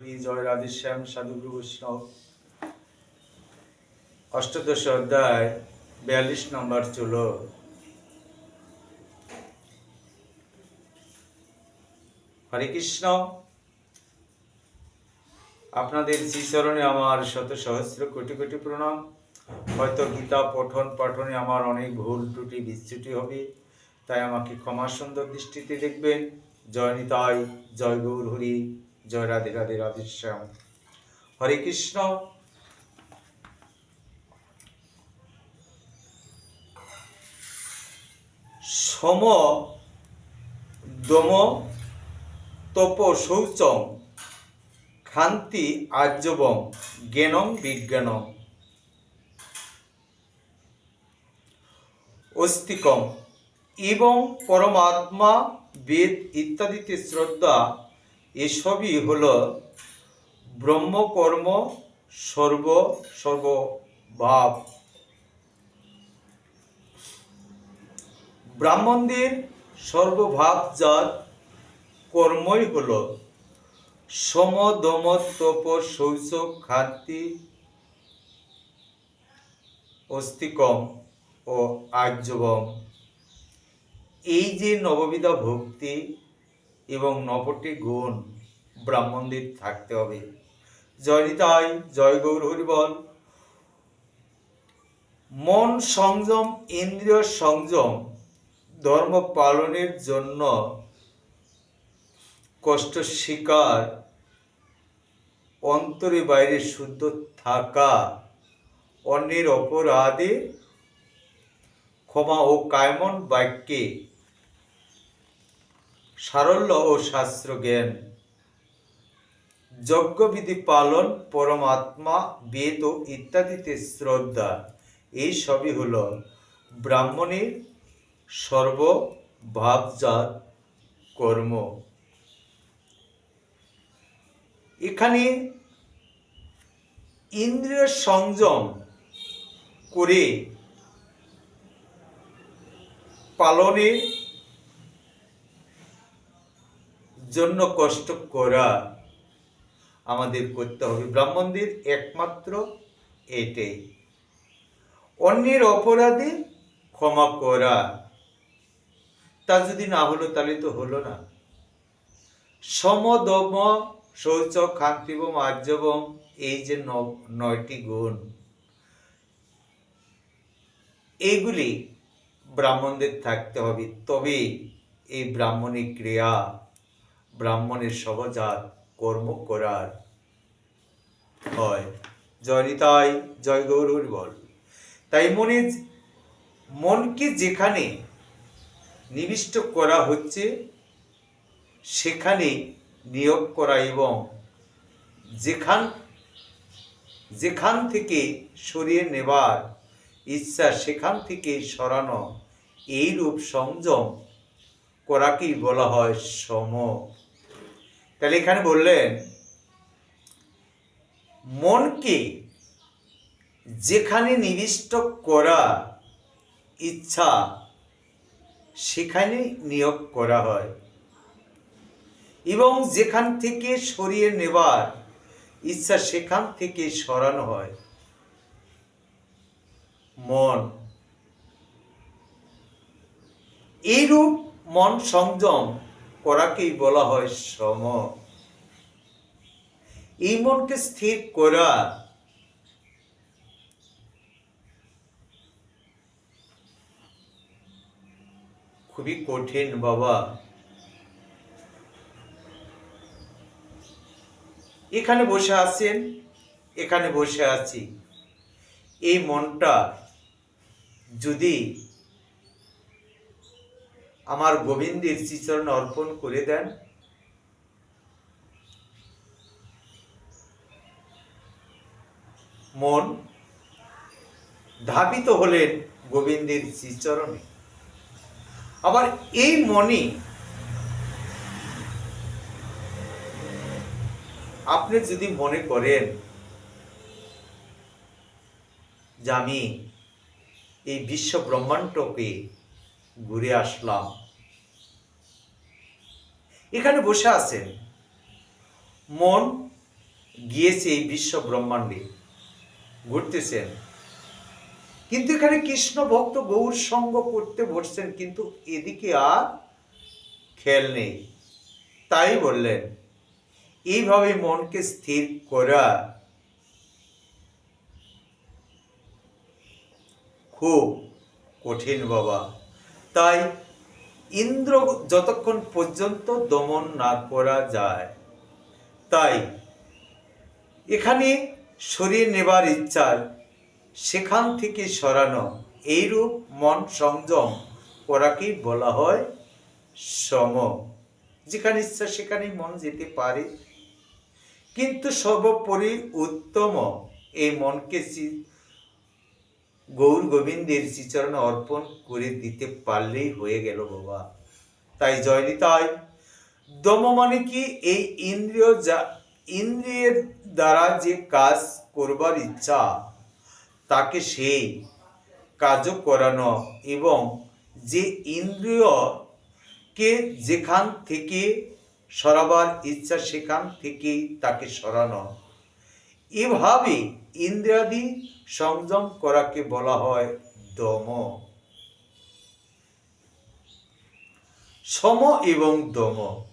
জয় রাধেশ্যাম সাধুগুরু বৈষ্ণব। অষ্টাদশ অধ্যায়, বিয়াল্লিশ নম্বর চুল। হরে কৃষ্ণ। আপনাদের শ্রীচরণে আমার শত সহস্র কোটি কোটি প্রণাম। হয়তো গীতা পঠন পাঠনে আমার অনেক ভুল ত্রুটি, বিচ্যুতি হবে, তাই আমাকে ক্ষমা সুন্দর দৃষ্টিতে দেখবেন। জয় নিতাই, জয় গৌর হরি জয় রাধে রাধে রাধেশ্যাম হরে কৃষ্ণ। সম দম তপ শৌচম খান্তি আর্যবম জ্ঞানম বিজ্ঞানম। অস্তিকম। এবং পরমাত্মা বেদ ইত্যাদিতে শ্রদ্ধা এসবই হল ব্রহ্মকর্ম সর্ব সর্বভাব ব্রাহ্মণদের সর্বভাবজাত কর্মই হল সম দম তপ শৌচ খাতি অস্তিকম ও আর্যবম। এই যে নববিধা ভক্তি এবং নবটি গুণ ব্রাহ্মণদের থাকতে হবে। জয় নিতাই, জয় গৌর হরিবল। মন সংযম, ইন্দ্রিয় সংযম, ধর্ম পালনের জন্য কষ্ট স্বীকার, অন্তরে বাইরে শুদ্ধ থাকা, অন্যের অপরাধে ক্ষমা ও কায়মন বাক্যে সারল্য ও শাস্ত্র জ্ঞান। যজ্ঞবিধি পালন, পরমাত্মা, বেদ ইত্যাদিতে শ্রদ্ধা। এই সবই হল ব্রাহ্মণের সর্বভাবজাত কর্ম। এখানে ইন্দ্রিয় সংযম করে পালনের জন্য কষ্ট করা আমাদের করতে হবে। ব্রাহ্মণদের একমাত্র এটাই। অন্যের অপরাধে ক্ষমা করা। তা যদি না হলো তাহলে তো হলো না। সমদম শৌচ খান্তিবম আর্যবম, এই যে নয়টি গুণ। এইগুলি ব্রাহ্মণদের থাকতে হবে। তবে এই ব্রাহ্মণী ক্রিয়া ব্রাহ্মণের সহজাত কর্ম করার হয়। জয় নিতাই জয় গৌরুর বল। তাই মনে মনকে যেখানে নিবিষ্ট করা হচ্ছে, সেখানে নিয়োগ করা এবং যেখান যেখান থেকে সরিয়ে নেবার ইচ্ছা, সেখান থেকে সরানো, এইরূপ সংযম করাকেই বলা হয় সম। তাহলে এখানে বললেন, মনকে যেখানে নিবিষ্ট করা ইচ্ছা, সেখানে নিয়োগ করা হয়। এবং যেখান থেকে সরিয়ে নেবার ইচ্ছা, সেখান থেকে সরানো হয়। মন। এইরূপ মন সংযম করাকেই বলা হয় সম এই মনকে স্থির করা খুবই কঠিন বাবা। এখানে বসে আছেন, এখানে বসে আছি। এই মনটা যদি আমার গোবিন্দের শ্রীচরণ অর্পণ করে দেন। মন ধাবিত হলেন গোবিন্দের শ্রীচরণে। আবার এই মনে আপনি যদি মনে করেন যে আমি এই বিশ্ব ব্রহ্মাণ্ডকে ঘুরে আসলাম। এখানে বসে আছেন মন গিয়েছে এই বিশ্ব ব্রহ্মাণ্ডে। ঘুরতেছেন কিন্তু এখানে কৃষ্ণ ভক্ত গৌর সঙ্গ করতে বসছেন, কিন্তু এদিকে আর খেয়াল নেই। তাই বললেন, এইভাবে মনকে স্থির করা খুব কঠিন বাবা। তাই ইন্দ্র যতক্ষণ পর্যন্ত দমন না করা যায়, তাই এখানে সরিয়ে নেবার ইচ্ছায় সেখান থেকে সরানো, এইরূপ মন সংযম করাকেই বলা হয় সম। যেখানে ইচ্ছা, সেখানেই মন যেতে পারে। কিন্তু সর্বোপরি উত্তম এই মনকে গৌর গোবিন্দের শ্রীচরণে অর্পণ করে দিতে পারলেই হয়ে গেল বাবা। তাই জয়নিতাই, দম মানে কি? এই ইন্দ্রিয় যা, ইন্দ্রিয়ের দ্বারা যে কাজ করবার ইচ্ছা, তাকে সেই কাজও করানো এবং যে ইন্দ্রিয়কে যেখান থেকে সরাবার ইচ্ছা, সেখান থেকেই তাকে সরানো। এভাবে ইন্দ্রাদি সংযম করাকে বলা হয় দম। সম এবং দম।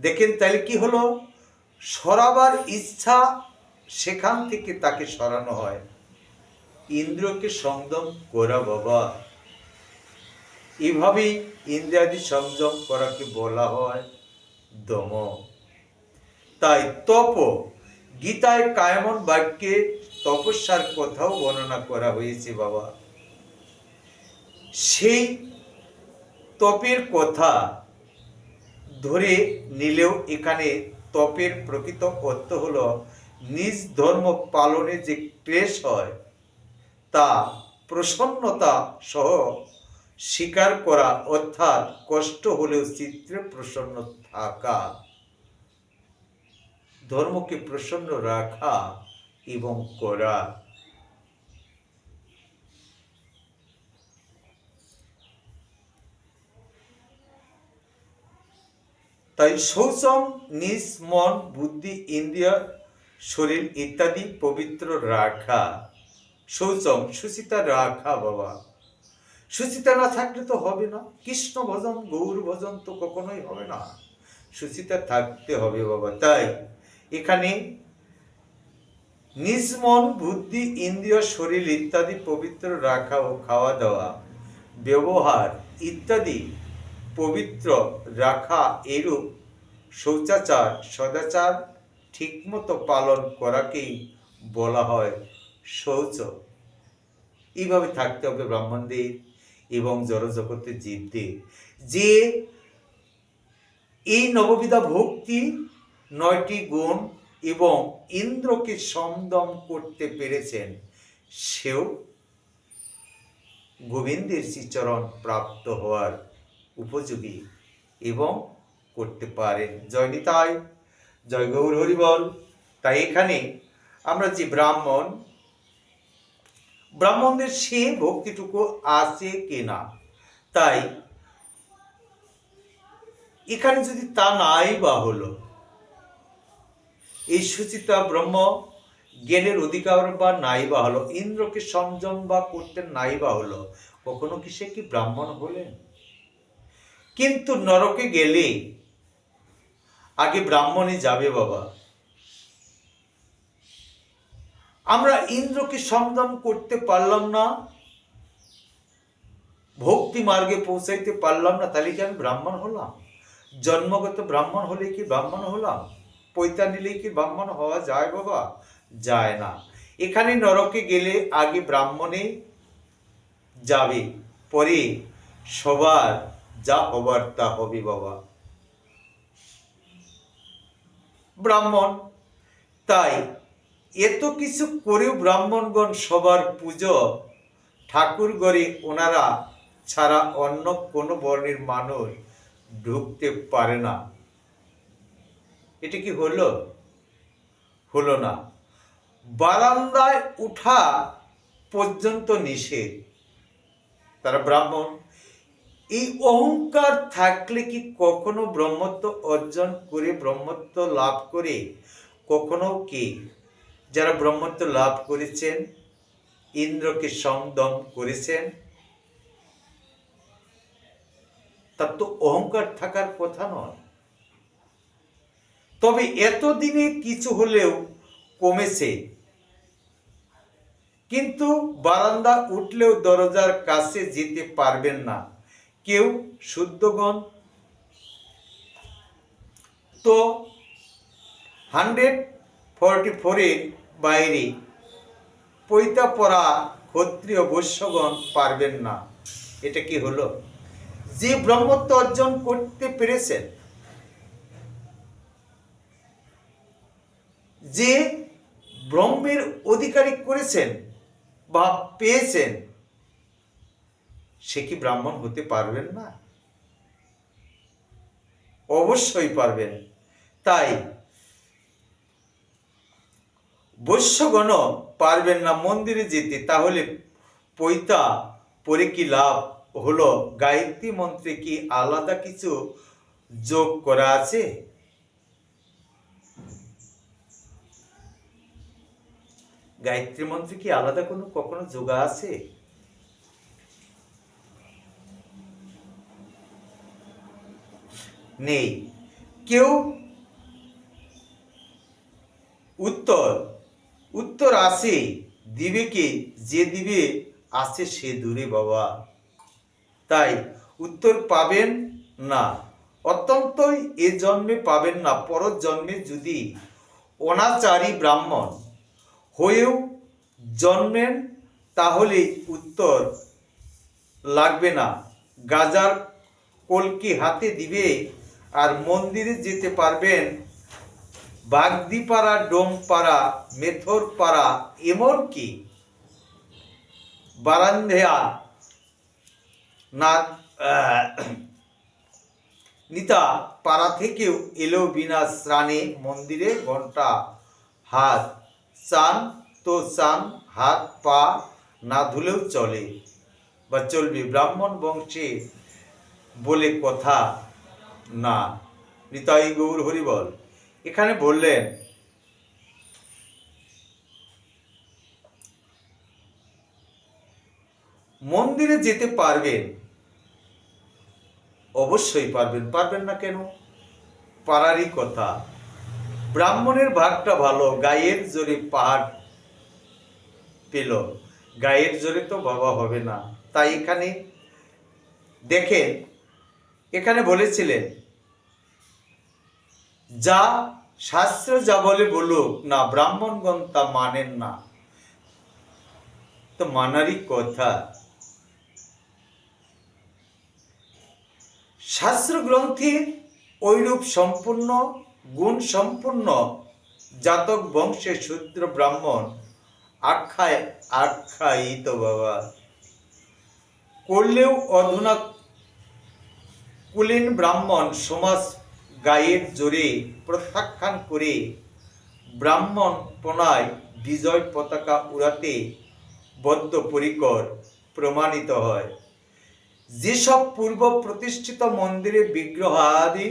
দেখেন তাহলে কি হলো? সরাবার ইচ্ছা সেখান থেকে তাকে সরানো হয়। ইন্দ্রকে সংযম করা বাবা। এভাবেই ইন্দ্রাদি সংযম করাকে বলা হয় দম। তাই তপ গীতায় কায়মন বাক্যে তপস্যার কথাও বর্ণনা করা হয়েছে, বাবা। সেই তপের কথা ধরে নিলেও এখানে তপের প্রকৃত অর্থ হলো নিজ ধর্ম পালনে যে ক্লেশ হয়, তা প্রসন্নতা সহ স্বীকার করা অর্থাৎ কষ্ট হলেও চিত্রে প্রসন্ন থাকা। ধর্মকে প্রসন্ন রাখা এবং করা। তাই শৌচম, নিজ মন, বুদ্ধি, ইন্দ্রিয়, শরীর ইত্যাদি পবিত্র রাখা। শৌচম, সুচিতা রাখা বাবা। সুচিতা না থাকলে তো হবে না। কৃষ্ণ ভজন, গৌর ভজন তো কখনোই হবে না। সুচিতা থাকতে হবে বাবা। তাই এখানে নিজ মন বুদ্ধি, ইন্দ্রিয়, শরীর ইত্যাদি পবিত্র রাখা ও খাওয়া দাওয়া, ব্যবহার ইত্যাদি পবিত্র রাখা এরূপ শৌচাচার, সদাচার ঠিকমতো পালন করাকেই বলা হয় শৌচ। এইভাবে থাকতে হবে ব্রাহ্মণদের এবং জড়জগতের জীবদের। যে এই নববিধা ভক্তি নয়টি গুণ এবং ইন্দ্রকে সমদম করতে পেরেছেন, সেও গোবিন্দের শ্রীচরণ প্রাপ্ত হওয়ার উপযোগী এবং করতে পারেন। জয় নিতাই, জয় গৌর হরিবল। তাই এখানে আমরা যে ব্রাহ্মণ, ব্রাহ্মণদের সে ভক্তিটুকু আছে কিনা? তাই এখানে যদি তা নাই বা হলো এই সুচিতা ব্রহ্ম, জ্ঞানের অধিকার বা নাই বা হলো, ইন্দ্রকে সংযম বা করতে নাই বা হলো, কখনো কি সে কি ব্রাহ্মণ হলেন? কিন্তু নরকে গেলে আগে ব্রাহ্মণই যাবে বাবা। আমরা ইন্দ্রকে সংযম করতে পারলাম না, ভক্তি মার্গে পৌঁছাইতে পারলাম না, তাহলে কি আমি ব্রাহ্মণ হলাম? জন্মগত ব্রাহ্মণ হলে কি ব্রাহ্মণ হলাম? পৈতা নিলেই কি ব্রাহ্মণ হওয়া যায় বাবা? যায় না। এখানে নরকে গেলে আগে ব্রাহ্মণে যাবে, পরে সবার যা হবার তা হবে বাবা। ব্রাহ্মণ, তাই এত কিছু করেও ব্রাহ্মণগণ সবার পুজো ঠাকুর গড়ে ওনারা ছাড়া অন্য কোনো বর্ণের মানুষ ঢুকতে পারে না। এটা কি হলো? হলো না। বারান্দায় উঠা পর্যন্ত নিষেধ। তারা ব্রাহ্মণ, এই অহংকার থাকলে কি কখনো ব্রহ্মত্ব অর্জন করে ব্রহ্মত্ব লাভ করে? কখনো কি? যারা ব্রহ্মত্ব লাভ করেছেন, ইন্দ্রকে সংদম করেছেন, তার তো অহংকার থাকার কথা নয়। তবে এতদিনে কিছু হলেও কমেছে। কিন্তু বারান্দা উঠলেও দরজার কাছে যেতে পারবেন না। কেউ শুদ্ধগণ? তো হান্ড্রেড ফর্টি ফোরের বাইরে পৈতা পরা ক্ষত্রিয় বৈশ্যগণ পারবেন না। এটা কি হলো? যে ব্রহ্মত্ব অর্জন করতে পেরেছেন যে ব্রহ্মের অধিকারী করেছেন বা পেয়েছেন, সে কি ব্রাহ্মণ হতে পারবেন না? অবশ্যই পারবেন। তাই বৈশ্যগণ পারবেন না মন্দিরে যেতে। তাহলে পৈতা পরে কি লাভ? হলো গায়ত্রী মন্ত্রে কি আলাদা কিছু যোগ করা আছে? গায়ত্রী মন্ত্রে কি আলাদা কোনো কখনো যোগা আছে? নেই। কেউ উত্তর উত্তর আসে, দিবে কে? যে দিবে আসে সে দূরে বাবা। তাই উত্তর পাবেন না। অত্যন্তই এ জন্মে পাবেন না পর জন্মে যদি অনাচারী ব্রাহ্মণ। হয়েও জন্মেন তাহলে উত্তর লাগবে না। গাজার কলকি হাতে দিবে আর মন্দিরে যেতে পারবেন বাগদিপাড়া, ডোমপাড়া, মেথরপাড়া এমনকি বারান্দেয়া না নিতা পাড়া থেকেও এলো বিনা স্নানে মন্দিরে ঘণ্টা হাত। চান তো চান, হাত, পা না ধুলেও চলে। বা চলবে, ব্রাহ্মণ বংশে বলে কথা না। নিতাই গৌর হরিবল, এখানে বললেন, মন্দিরে যেতে পারবেন, অবশ্যই পারবেন। পারবেন না কেন? পারারই কথা। ব্রাহ্মণের ভাগটা ভালো গায়ের জোরে পাহাড় পেল। গায়ের জোরে তো বাবা হবে না। তাই এখানে দেখেন, এখানে বলেছিলেন, যা শাস্ত্র যা বলে বলুক, না ব্রাহ্মণগণ তা মানেন না। তো মানারই কথা। শাস্ত্র গ্রন্থে ঐরূপ সম্পূর্ণ গুণ সম্পূর্ণ জাতক বংশের শূদ্র ব্রাহ্মণ। আখ্যায়, আখ্যায়িত বাবা। করলেও অধুনা কুলীন ব্রাহ্মণ সমাজ গায়ের জোরে প্রত্যাখ্যান করে ব্রাহ্মণ পনায় বিজয় পতাকা উড়াতে বদ্ধপরিকর প্রমাণিত হয়। যেসব পূর্ব প্রতিষ্ঠিত মন্দিরে বিগ্রহ আদি